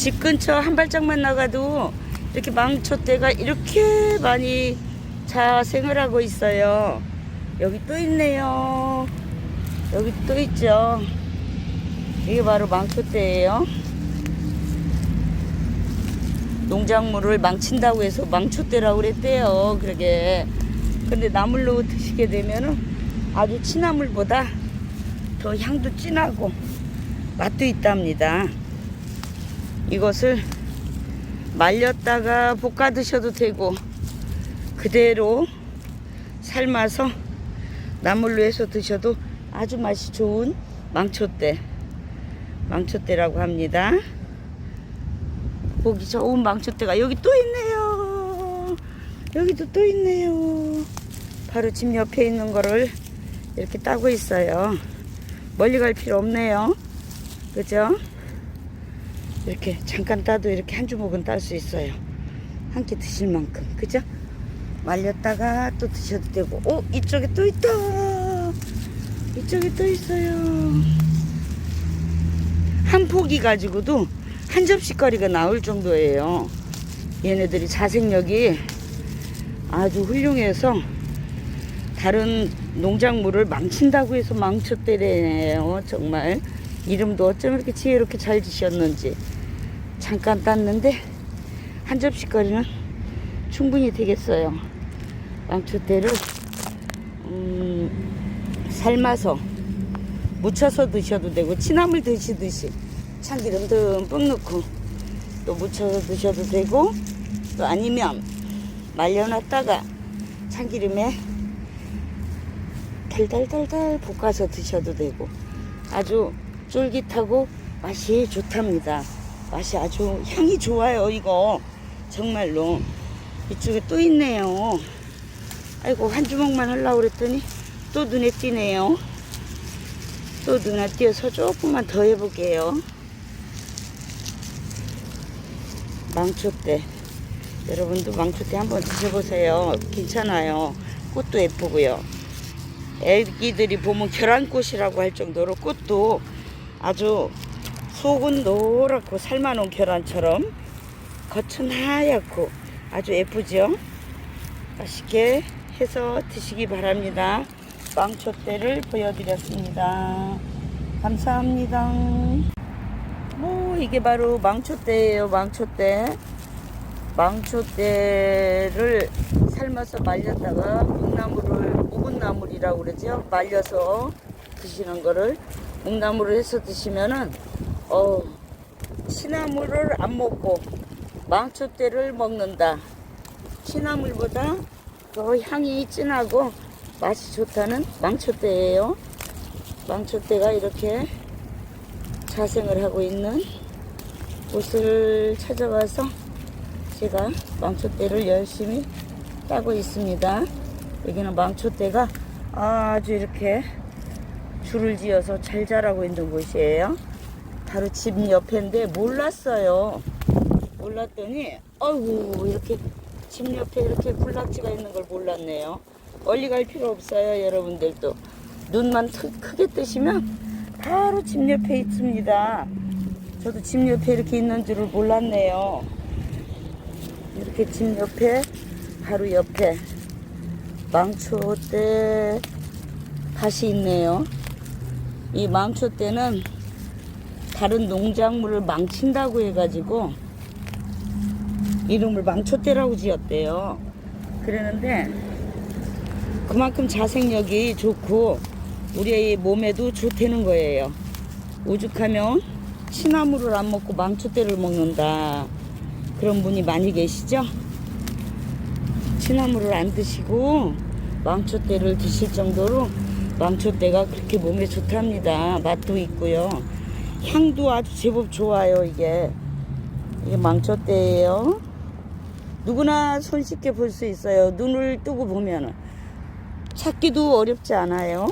집 근처 한 발짝만 나가도 이렇게 망초대가 이렇게 많이 자생을 하고 있어요. 여기 또 있네요. 여기 또 있죠. 이게 바로 망초대예요. 농작물을 망친다고 해서 망초대라고 그랬대요. 그러게. 근데 나물로 드시게 되면은 아주 취나물보다 더 향도 진하고 맛도 있답니다. 이것을 말렸다가 볶아 드셔도 되고 그대로 삶아서 나물로 해서 드셔도 아주 맛이 좋은 망초대 망초대라고 합니다. 보기 좋은 망초대가 여기 또 있네요. 여기도 또 있네요. 바로 집 옆에 있는 거를 이렇게 따고 있어요. 멀리 갈 필요 없네요. 그죠? 이렇게 잠깐 따도 이렇게 한 주먹은 딸 수 있어요. 한 끼 드실 만큼. 그죠? 말렸다가 또 드셔도 되고. 오, 이쪽에 또 있다. 이쪽에 또 있어요. 한 포기 가지고도 한 접시거리가 나올 정도예요. 얘네들이 자생력이 아주 훌륭해서 다른 농작물을 망친다고 해서 망쳤대래요. 정말 이름도 어쩜 이렇게 지혜롭게 잘 지셨는지 잠깐 땄는데 한 접시거리는 충분히 되겠어요. 망초대를 음, 삶아서 무쳐서 드셔도 되고 취나물 드시듯이 참기름 듬뿍 넣고 또 무쳐서 드셔도 되고 또 아니면 말려놨다가 참기름에 달달달달 볶아서 드셔도 되고 아주 쫄깃하고 맛이 좋답니다. 맛이 아주 향이 좋아요 이거 정말로 이쪽에 또 있네요. 아이고 한 주먹만 하려고 그랬더니 또 눈에 띄네요. 또 눈에 띄어서 조금만 더 해볼게요. 망초대. 여러분도 망초대 한번 드셔보세요. 괜찮아요. 꽃도 예쁘고요. 애기들이 보면 계란꽃이라고 할 정도로 꽃도 아주 속은 노랗고 삶아놓은 계란처럼 겉은 하얗고 아주 예쁘죠? 맛있게 해서 드시기 바랍니다. 망초대를 보여드렸습니다. 감사합니다. 뭐 이게 바로 망초대예요. 망초대. 망초대를 삶아서 말렸다가 묵나물을 묵은 나물이라고 그러죠. 말려서 드시는 거를 묵나물을 해서 드시면은 어 시나물을 안 먹고 망초대를 먹는다. 시나물보다 더 향이 진하고 맛이 좋다는 망초대예요. 망초대가 이렇게 자생을 하고 있는 곳을 찾아와서 제가 망초대를 열심히 따고 있습니다. 여기는 망초대가 아주 이렇게 줄을 지어서 잘 자라고 있는 곳이에요. 바로 집 옆인데 몰랐어요. 몰랐더니 어이구 이렇게 집 옆에 이렇게 군락지가 있는 걸 몰랐네요. 멀리 갈 필요 없어요, 여러분들도. 눈만 크- 크게 뜨시면 바로 집 옆에 있습니다. 저도 집 옆에 이렇게 있는 줄을 몰랐네요. 이렇게 집 옆에 바로 옆에 망초대 밭이 있네요. 이 망초대는 다른 농작물을 망친다고 해가지고 이름을 망초대라고 지었대요. 그러는데 그만큼 자생력이 좋고 우리의 몸에도 좋다는 거예요. 오죽하면 시나물을 안 먹고 망초대를 먹는다. 그런 분이 많이 계시죠? 시나물을 안 드시고 망초대를 드실 정도로 망초대가 그렇게 몸에 좋답니다. 맛도 있고요. 향도 아주 제법 좋아요, 이게. 이게 망초대예요. 누구나 손쉽게 볼 수 있어요. 눈을 뜨고 보면은. 찾기도 어렵지 않아요.